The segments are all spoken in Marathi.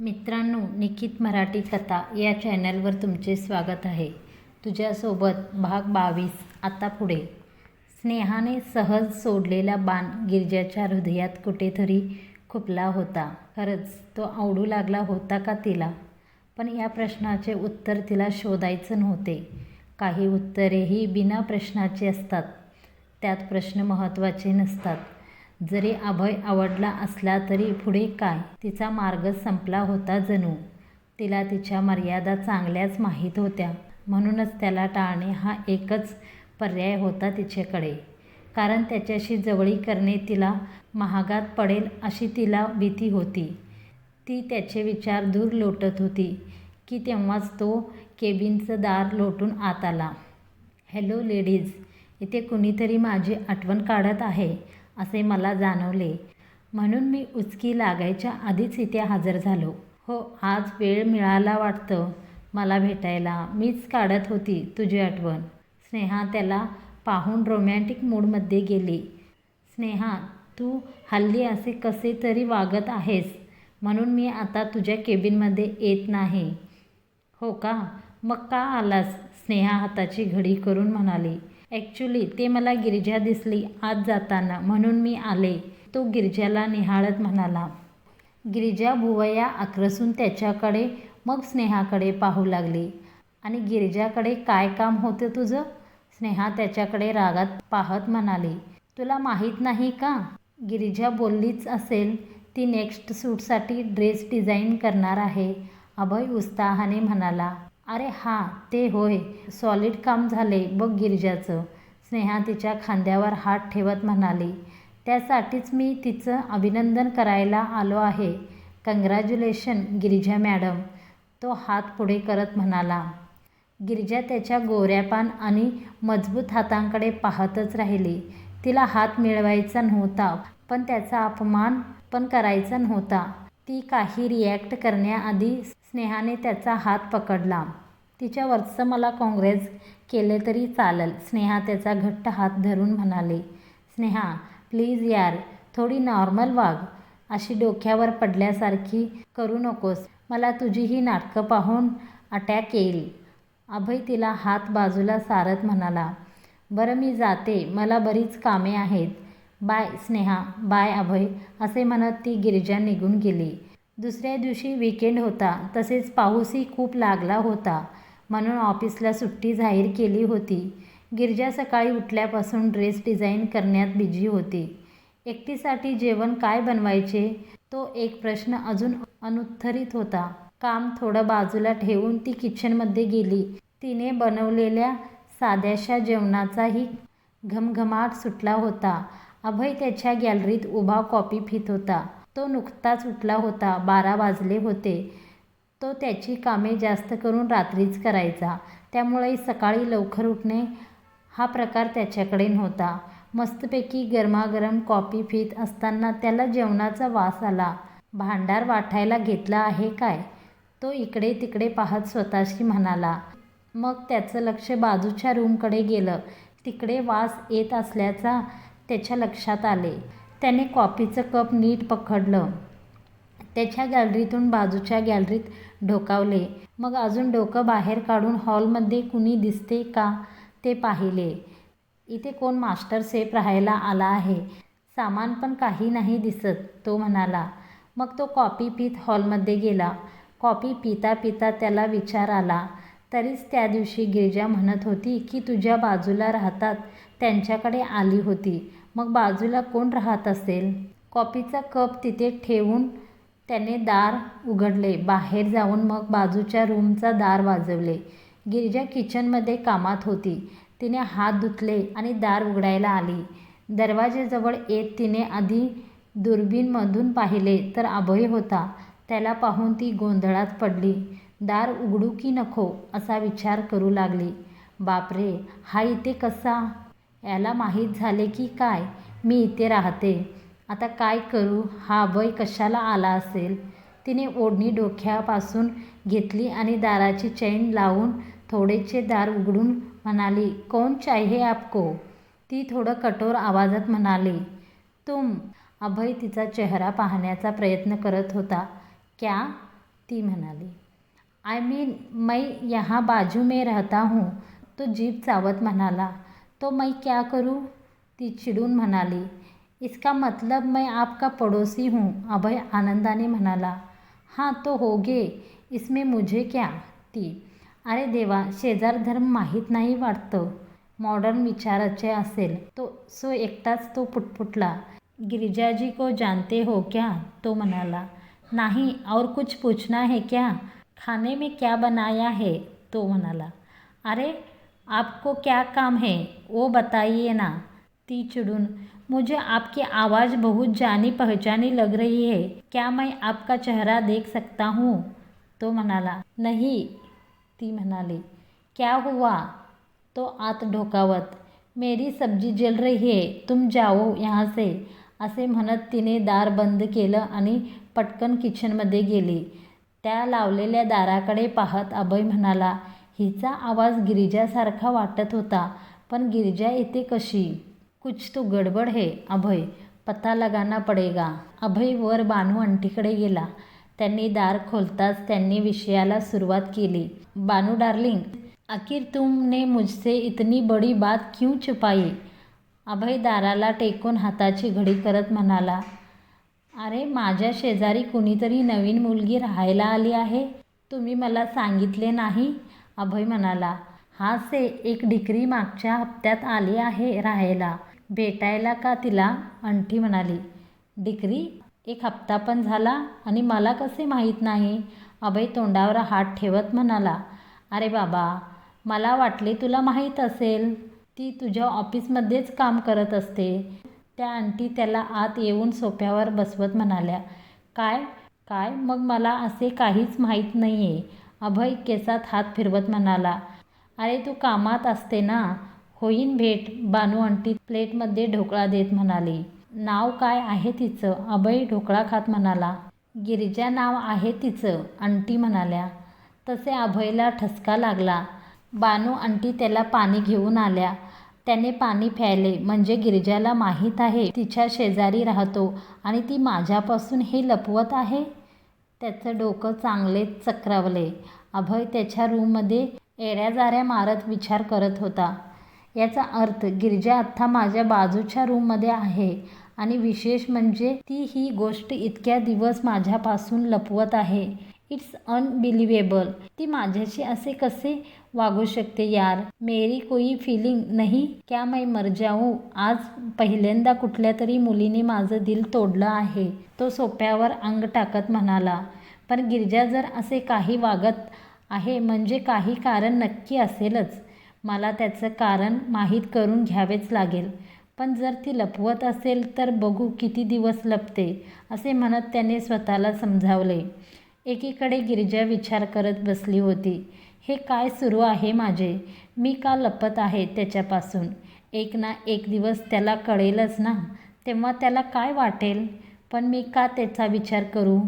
मित्रांनो निकित मराठी कथा या चॅनलवर तुमचे स्वागत आहे. तुझ्यासोबत भाग बावीस आता पुढे. स्नेहाने सहज सोडलेला बाण गिरजाच्या हृदयात कुठेतरी खुपला होता. खरंच तो आवडू लागला होता का तिला? पण या प्रश्नाचे उत्तर तिला शोधायचं नव्हते. काही उत्तरेही बिना प्रश्नाची असतात. त्यात प्रश्न महत्त्वाचे नसतात. जरी अभय आवडला असला तरी पुढे काय? तिचा मार्ग संपला होता जणू. तिला तिच्या मर्यादा चांगल्याच माहीत होत्या. म्हणूनच त्याला टाळणे हा एकच पर्याय होता तिच्याकडे. कारण त्याच्याशी जवळी करणे तिला महागात पडेल अशी तिला भीती होती. ती त्याचे विचार दूर लोटत होती की तेव्हाच तो केबिनचं दार लोटून आत आला. हॅलो लेडीज इथे कुणीतरी माझी आठवण काढत आहे. असे मला जाणवले. म्हणून मी उचकी लागायच्या आधीच इथे हजर झालो. हो आज वेळ मिळाला वाटतं मला भेटायला. मीच काढत होती तुझी आठवण. स्नेहा त्याला पाहून रोमॅन्टिक मूडमध्ये गेली. स्नेहा तू हल्ली असे कसे तरी वागत आहेस. म्हणून मी आता तुझ्या केबिनमध्ये येत नाही. हो का? मग का आलास? स्नेहा हाताची घडी करून म्हणाली. ॲक्च्युली ते मला गिरिजा दिसली आत जाताना म्हणून मी आले. तो गिरिजाला निहाळत म्हणाला गिरिजा भुवया आक्रसून त्याच्याकडे मग स्नेहाकडे पाहू लागली. आणि गिरिजाकडे काय काम होतं तुझं? स्नेहा त्याच्याकडे रागात पाहत म्हणाली तुला माहीत नाही का? गिरिजा बोललीच असेल ती नेक्स्ट सूटसाठी ड्रेस डिझाईन करणार आहे. अभय उत्साहाने म्हणाला अरे हां ते होय. सॉलिड काम झाले बघ गिरजाचं. स्नेहा तिच्या खांद्यावर हात ठेवत म्हणाली त्यासाठीच मी तिचं अभिनंदन करायला आलो आहे. Congratulations Girija madam. तो हात पुढे करत म्हणाला. गिरिजा त्याच्या गोऱ्यापान आणि मजबूत हातांकडे पाहतच राहिली. तिला हात मिळवायचा नव्हता पण त्याचा अपमान पण करायचा नव्हता. ती काही रिॲक्ट करण्याआधी स्नेहाने त्याचा हात पकडला. तिच्यावरचं मला काँग्रेस केले तरी चालेल स्नेहा त्याचा घट्ट हात धरून म्हणाले. स्नेहा प्लीज यार थोडी नॉर्मल वाग. अशी डोक्यावर पडल्यासारखी करू नकोस. मला तुझी ही नाटकं पाहून अटॅक येईल. अभय तिला हात बाजूला सारत म्हणाला. बरं मी जाते. मला बरीच कामे आहेत. बाय स्नेहा. बाय अभय असे म्हणत ती गिरिजा निघून गेली. दुसऱ्या दिवशी विकेंड होता. तसेच पाऊसही खूप लागला होता. म्हणून ऑफिसला सुट्टी जाहीर केली होती. गिरजा सकाळी उठल्यापासून ड्रेस डिझाईन करण्यात बिझी होती. एकटीसाठी जेवण काय बनवायचे? तो एक प्रश्न अजून अनुत्तरित होता. काम थोडं बाजूला ठेवून ती किचनमध्ये गेली. तिने बनवलेल्या साध्याशा जेवणाचाही घमघमाट सुटला होता. अभय त्याच्या गॅलरीत उभा कॉपी फित होता. तो नुकताच उठला होता. बारा वाजले होते. तो त्याची कामे जास्त करून रात्रीच करायचा. त्यामुळे सकाळी लवकर उठणे हा प्रकार त्याच्याकडे नव्हता. मस्तपैकी गरमागरम कॉफी पित असताना त्याला जेवणाचा वास आला. भांडार वाटायला घेतला आहे काय? तो इकडे तिकडे पाहत स्वतःशी म्हणाला. मग त्याचं लक्ष बाजूच्या रूमकडे गेलं. तिकडे वास येत असल्याचा त्याच्या लक्षात आले. त्याने कॉफीचं कप नीट पकडलं. त्याच्या गॅलरीतून बाजूच्या गॅलरीत ढोकावले. मग अजून डोकं बाहेर काढून हॉलमध्ये कुणी दिसते का ते पाहिले. इथे कोण मास्टर सेफ राहायला आला आहे? सामान पण काही नाही दिसत तो म्हणाला. मग तो कॉपी पित हॉलमध्ये गेला. कॉपी पिता पिता त्याला विचार आला. तरीच त्या दिवशी गिरिजा म्हणत होती की तुझ्या बाजूला राहतात त्यांच्याकडे आली होती. मग बाजूला कोण राहत असेल? कॉफीचा कप तिथे ठेवून त्याने दार उघडले. बाहेर जाऊन मग बाजूच्या रूमचा दार वाजवले. गिरिजा किचनमध्ये कामात होती. तिने हात धुतले आणि दार उघडायला आली. दरवाजेजवळ येत तिने आधी दुर्बीणमधून पाहिले तर अभय होता. त्याला पाहून ती गोंधळात पडली. दार उघडू की नको असा विचार करू लागली. बापरे हा इथे कसा? याला माहीत झाले की काय? मी इथे राहते. आता काय करू? हा अभय कशाला आला असेल? तिने ओढणी डोक्यापासून घेतली आणि दाराची चैन लावून थोडेचे दार उघडून म्हणाली कोण चाहिए आपको? ती थोडं कठोर आवाजात म्हणाली तुम. अभय तिचा चेहरा पाहण्याचा प्रयत्न करत होता. क्या? ती म्हणाली आय मीन मैं यहाँ बाजू में रहता हूँ. तो जीभ चावत म्हणाला तो मैं क्या करूँ? ती चिडून म्हणाली इसका मतलब मैं आपका पड़ोसी हूँ अभय आनंदाने म्हणाला. हां तो होगे इसमें मुझे क्या? ती. अरे देवा शेजार धर्म माहीत नाही वाटतं. मॉडर्न विचाराचे असेल. तो सो एकटाच तो पुटपुटला. गिरिजाजी को जानते हो क्या? तो म्हणाला. नहीं और कुछ पूछना है क्या? खाने में क्या बनाया है? तो म्हणाला. अरे आपको क्या काम है? वो बताइए ना। ती चिड़ून मुझे आपकी आवाज़ बहुत जानी पहचानी लग रही है। क्या मैं आपका चेहरा देख सकता हूँ? तो म्हणाला नहीं। ती म्हणाली क्या हुआ? तो आत ढोकावत मेरी सब्जी जल रही है तुम जाओ यहाँ से। असे म्हणत तिने दार बंद केलं आणि पटकन किचनमध्ये गेली. त्या लावलेल्या दाराकडे पाहत अभय म्हणाला हिचा आवाज गिरिजासारखा वाटत होता पण गिरिजा येते कशी? कुछ तो गडबड है अभय. पता लगाना पडेगा. अभय वर बानू अंटीकडे गेला. त्यांनी दार खोलताच त्यांनी विषयाला सुरुवात केली. बानू डार्लिंग आखिर तुमने मुझसे इतनी बड़ी बात क्यों छुपाई? अभय दाराला टेकून हाताची घडी करत म्हणाला अरे माझ्या शेजारी कुणीतरी नवीन मुलगी राहायला आली आहे. तुम्ही मला सांगितले नाही? अभय म्हणाला हा से एक डिक्री मागच्या हप्त्यात आली आहे राहायला. भेटायला का तिला? अंठी म्हणाली डिक्री एक हप्ता पण झाला आणि मला कसे माहीत नाही. अभय तोंडावर हात ठेवत म्हणाला अरे बाबा मला वाटले तुला माहीत असेल. ती तुझ्या ऑफिसमध्येच काम करत असते. त्या आंटी त्याला आत येऊन सोफ्यावर बसवत म्हणाल्या काय? काय? मग मला असे काहीच माहीत नाही आहे अभय केसात हात फिरवत म्हणाला अरे तू कामात असते ना? होईन भेट बानू आंटी प्लेटमध्ये ढोकळा देत म्हणाली. नाव काय आहे तिचं? अभय ढोकळा खात म्हणाला. गिरिजा नाव आहे तिचं आंटी म्हणाल्या. तसे अभयला ठसका लागला. बानू आंटी त्याला पाणी घेऊन आल्या. त्याने पाणी प्यायले म्हणजे गिरिजाला माहीत आहे तिच्या शेजारी राहतो आणि ती माझ्यापासून हे लपवत आहे? त्याचं डोकं चांगलेच चक्रावले. अभय त्याच्या रूममध्ये एऱ्याजाऱ्या मारत विचार करत होता. याचा अर्थ गिरजा आत्ता माझ्या बाजूच्या रूममध्ये आहे आणि विशेष म्हणजे ती ही गोष्ट इतक्या दिवस माझ्यापासून लपवत आहे. इट्स अनबिलिवेबल ती माझ्याशी असे कसे वागू शकते यार. मेरी कोई फिलिंग नाही. क्या मैं मर जाऊ? आज पहिल्यांदा कुठल्या तरी मुलीने माझं दिल तोडलं आहे. तो सोप्यावर अंग टाकत म्हणाला पण गिरजा जर असे काही वागत आहे म्हणजे काही कारण नक्की असेलच. मला त्याचं कारण माहीत करून घ्यावेच लागेल. पण जर ती लपवत असेल तर बघू किती दिवस लपते असे म्हणत त्याने स्वतःला समजावले. एकीकडे गिरजा विचार करत बसली होती. हे काय सुरू आहे माझे? मी का लपत आहे त्याच्यापासून? एक ना एक दिवस त्याला कळेलच ना. तेव्हा त्याला काय वाटेल? पण मी का त्याचा विचार करू?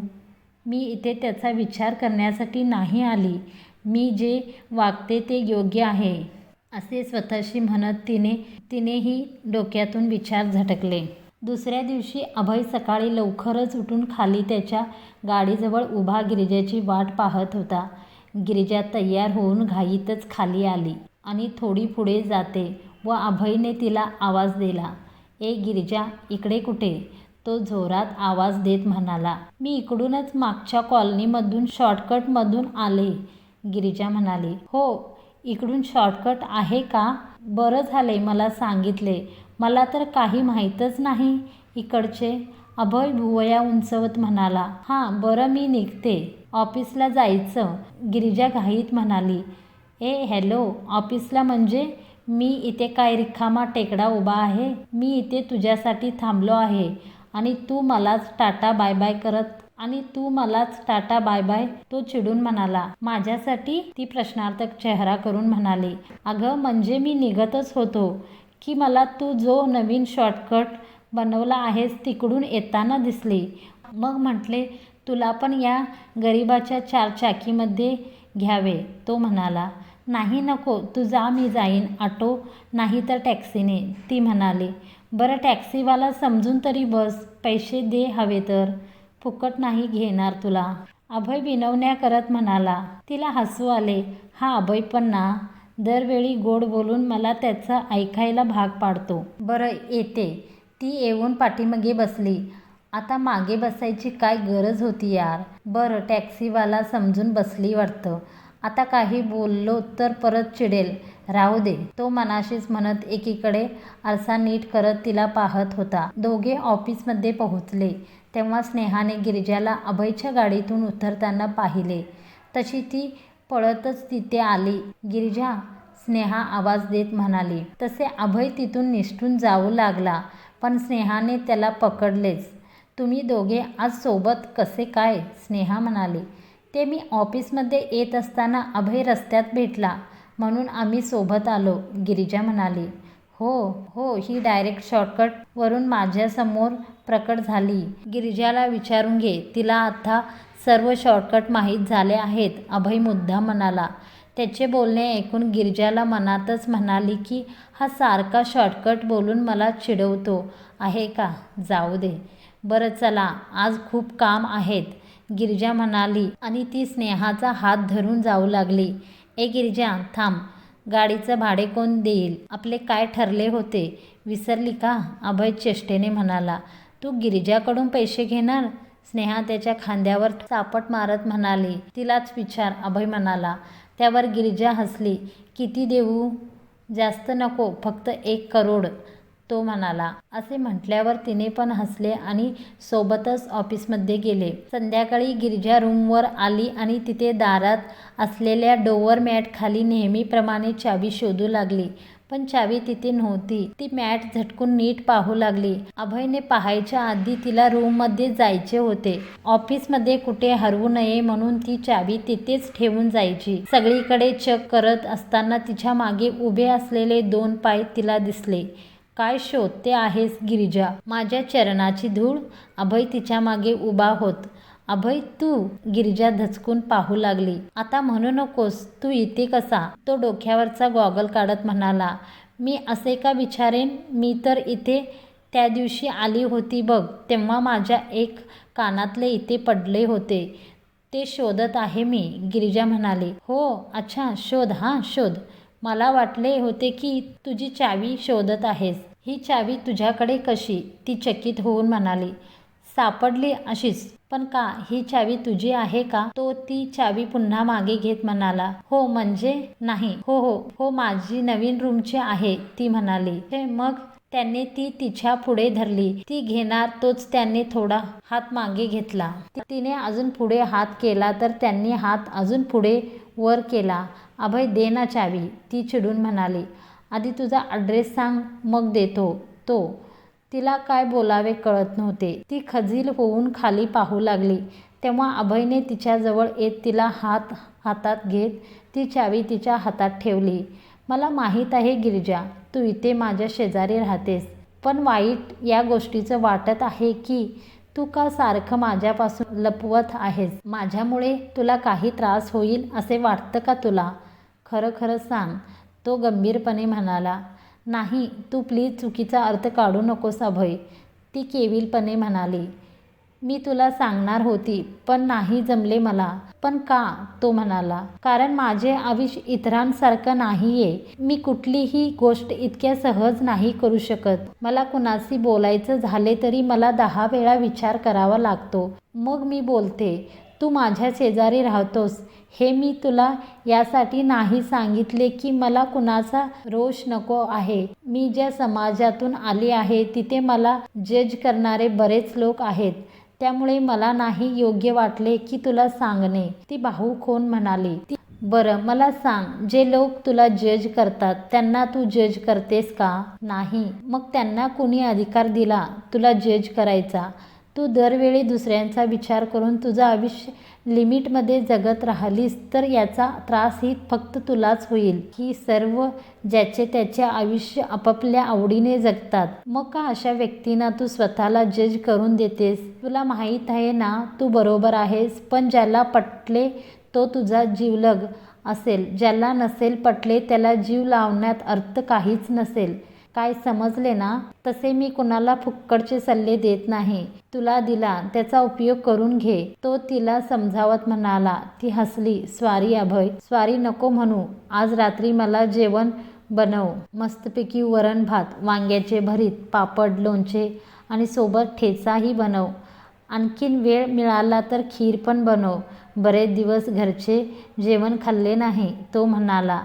मी इथे त्याचा विचार करण्यासाठी नाही आली. मी जे वागते ते योग्य आहे. असे स्वतःशी म्हणत तिने तिनेही डोक्यातून विचार झटकले. दुसऱ्या दिवशी अभय सकाळी लवकरच उठून खाली त्याच्या गाडीजवळ उभा गिरिजेची वाट पाहत होता. गिरिजा तयार होऊन घाईतच खाली आली. आणि थोडी पुढे जाते व अभयने तिला आवाज दिला ए गिरिजा इकडे कुठे? तो जोरात आवाज देत म्हणाला मी इकडूनच मागच्या कॉलनीमधून शॉर्टकटमधून आले. गिरिजा म्हणाली हो इकडून शॉर्टकट आहे का? बरं झाले मला सांगितले. मला तर काही माहीतच नाही इकडचे. अभय भुवया उंचवत म्हणाला हां बरं मी निघते. ऑफिसला जायचं. गिरिजा घाईत म्हणाली ए हॅलो ऑफिसला म्हणजे? मी इथे काय रिकामा टेकडा उभा आहे? मी इथे तुझ्यासाठी थांबलो आहे. आणि तू मलाच टाटा बाय बाय करत आणि तू मलाच टाटा बाय बाय. तो चिडून म्हणाला माझ्यासाठी? ती प्रश्नार्थक चेहरा करून म्हणाली अगं म्हणजे मी निघतच होतो. की मला तू जो नवीन शॉर्टकट बनवला आहेस तिकडून येताना दिसली. मग म्हटले तुला पण या गरिबाच्या चारचाकीमध्ये घ्यावे. तो म्हणाला नाही नको तू जा मी जाईन ऑटो नाही तर टॅक्सीने. ती म्हणाली बरं टॅक्सीवाला समजून तरी बस पैसे दे हवे तर फुकट नाही घेणार तुला. अभय विनवण्या करत म्हणाला तिला हसू आले. हा अभय पण ना दरवेळी गोड बोलून मला त्याचं ऐकायला भाग पाडतो. बरं येते. ती येऊन पाठीमागे बसली. आता मागे बसायची काय गरज होती यार? बरं टॅक्सीवाला समजून बसली वाटतं. आता काही बोललो तर परत चिडेल. राहू दे. तो मनाशीच म्हणत एकीकडे आरसा नीट करत तिला पाहत होता. दोघे ऑफिसमध्ये पोहोचले. तेव्हा स्नेहाने गिरिजाला अभयच्या गाडीतून उतरताना पाहिले. तशी ती पळतच तिथे आली. गिरिजा स्नेहा आवाज देत म्हणाली तसे अभय तिथून निष्ठून जाऊ लागला. पण स्नेहाने त्याला पकडलेच. तुम्ही दोघे आज सोबत कसे काय? स्नेहा म्हणाली. ते मी ऑफिसमध्ये येत असताना अभय रस्त्यात भेटला म्हणून आम्ही सोबत आलो गिरिजा म्हणाली. हो हो ही डायरेक्ट शॉर्टकटवरून माझ्यासमोर प्रकट झाली. गिरिजाला विचारून घे तिला आता सर्व शॉर्टकट माहीत झाले आहेत अभय मुद्दा म्हणाला. त्याचे बोलणे ऐकून गिरजाला मनातच म्हणाली की हा सारखा शॉर्टकट बोलून मला चिडवतो आहे का? जाऊ दे. बरं चला आज खूप काम आहेत. गिरिजा म्हणाली आणि ती स्नेहाचा हात धरून जाऊ लागली. ए गिरजा थांब. गाडीचं भाडे कोण देईल? आपले काय ठरले होते? विसरली का? अभय चेष्टेने म्हणाला. तू गिरिजाकडून पैसे घेणार? स्नेहा त्याच्या खांद्यावर चापट मारत म्हणाली. तिलाच विचार अभय म्हणाला. त्यावर गिरिजा हसली. किती देऊ? जास्त नको फक्त एक करोड तो म्हणाला. असे म्हटल्यावर तिने पण हसले आणि सोबतच ऑफिसमध्ये गेले. संध्याकाळी गिरिजा रूमवर आली आणि तिथे दारात असलेल्या डोवर मॅट खाली नेहमीप्रमाणे चावी शोधू लागली. पण चावी तिथे नव्हती. ती मॅट झटकून नीट पाहू लागली. अभयने पाहायच्या आधी तिला रूममध्ये जायचे होते. ऑफिसमध्ये कुठे हरवू नये म्हणून ती चावी तिथेच ठेवून जायची. सगळीकडे चक करत असताना तिच्यामागे उभे असलेले दोन पाय तिला दिसले. काय शोधते आहेस गिरिजा. माझ्या चरणाची धूळ? अभय तिच्यामागे उभा होत. अभय तू गिरिजा धचकून पाहू लागली. आता म्हणू नकोस तू इथे कसा? तो डोक्यावरचा गॉगल काढत म्हणाला. मी असे का विचारेन? मी तर इथे त्या दिवशी आली होती बघ तेव्हा माझ्या एक कानातले इथे पडले होते. ते शोधत आहे मी गिरिजा म्हणाली. हो अच्छा शोध हां शोध. मला वाटले होते की तुझी चावी शोधत आहेस. ही चावी तुझ्याकडे कशी? ती चकित होऊन म्हणाली. सापडली अशीच. पण का ही चावी तुझी आहे का? तो ती चावी पुन्हा मागे घेत म्हणाला. हो म्हणजे? नाही. हो हो. हो माझी नवीन रूमची आहे ती म्हणाली. "हे मग? त्याने ती तिच्या पुढे धरली. ती घेणार तोच त्याने थोडा हात मागे घेतला. तिने अजून पुढे हात केला तर त्यांनी हात अजून पुढे वर केला. अभय दे ना चावी. ती चिडून म्हणाली. आधी तुझा ॲड्रेस सांग मग देतो. तो तिला काय बोलावे कळत नव्हते. ती खजील होऊन खाली पाहू लागली. तेव्हा अभयने तिच्याजवळ येत तिला हात हातात घेत ती चावी तिच्या हातात ठेवली. मला माहीत आहे गिरिजा तू इथे माझ्या शेजारी राहतेस. पण वाईट या गोष्टीचं वाटत आहे की तू का सारखं माझ्यापासून लपवत आहेस? माझ्यामुळे तुला काही त्रास होईल असे वाटतं का तुला? खरं खरं सांग तो गंभीरपणे म्हणाला. नाही तू प्लीज चुकीचा अर्थ काढू नकोस अभय ती केविलपणे म्हणाली. मी तुला सांगणार होती पण नाही जमले मला. पण का? तो म्हणाला. कारण माझे आयुष्य इतरांसारखं नाहीये. मी कुठलीही गोष्ट इतक्या सहज नाही करू शकत. मला कुणाशी बोलायचं झाले तरी मला दहा वेळा विचार करावा लागतो. मग मी बोलते. तू माझ्या शेजारी राहतोस. हे मी तुला यासाठी नाही सांगितले की मला कुणाचा रोष नको आहे. मी ज्या समाजातून आली आहे तिथे मला जज करणारे बरेच लोक आहेत. त्यामुळे मला नाही योग्य वाटले की तुला सांगणे. ती भाऊ कोण म्हणाली. ती बरं मला सांग जे लोक तुला जज करतात त्यांना तू जज करतेस का? नाही. मग त्यांना कुणी अधिकार दिला? तुला जज करायचा. तू दरवेळी दुसऱ्यांचा विचार करून तुझं आयुष्य लिमिटमध्ये जगत राहिलीस तर याचा त्रासही फक्त तुलाच होईल. ही सर्व ज्याचे त्याचे आयुष्य आपापल्या आवडीने जगतात. मग का अशा व्यक्तींना तू स्वतःला जज करून देतेस? तुला माहीत आहे ना तू बरोबर आहेस पण ज्याला पटले तो तुझा जीवलग असेल. ज्याला नसेल पटले त्याला जीव लावण्यात अर्थ काहीच नसेल. काय समजले ना तसे मी कुणाला फुक्कडचे सल्ले देत नाही. तुला दिला त्याचा उपयोग करून घे. तो तिला समजावत म्हणाला ती हसली. स्वारी अभय. स्वारी नको म्हणू. आज रात्री मला जेवण बनव. मस्तपैकी वरण भात वांग्याचे भरीत पापड लोणचे आणि सोबत ठेचाही बनव. आणखीन वेळ मिळाला तर खीर पण बनव. बरेच दिवस घरचे जेवण खाल्ले नाही तो म्हणाला.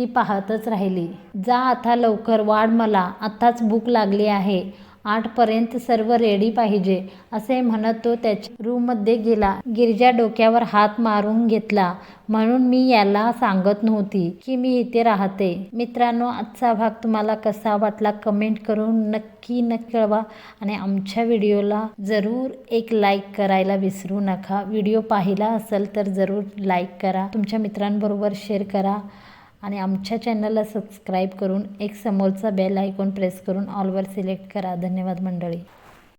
ती पाहतच राहिली. जा आता लवकर वाढ मला. आत्ताच भूक लागली आहे. आठपर्यंत सर्व रेडी पाहिजे असे म्हणत तो त्याच्या रूममध्ये गेला. गिरजा डोक्यावर हात मारून घेतला. म्हणून मी याला सांगत नव्हती की मी इथे राहते. मित्रांनो आजचा भाग तुम्हाला कसा वाटला कमेंट करून नक्की नक्की कळवा आणि आमच्या व्हिडिओला जरूर एक लाईक करायला विसरू नका. व्हिडिओ पाहिला असेल तर जरूर लाईक करा. तुमच्या मित्रांबरोबर शेअर करा. आणि आमच्या चॅनलला सबस्क्राईब करून एक समोरचा बेल आयकॉन प्रेस करून ऑलवर सिलेक्ट करा. धन्यवाद मंडळी.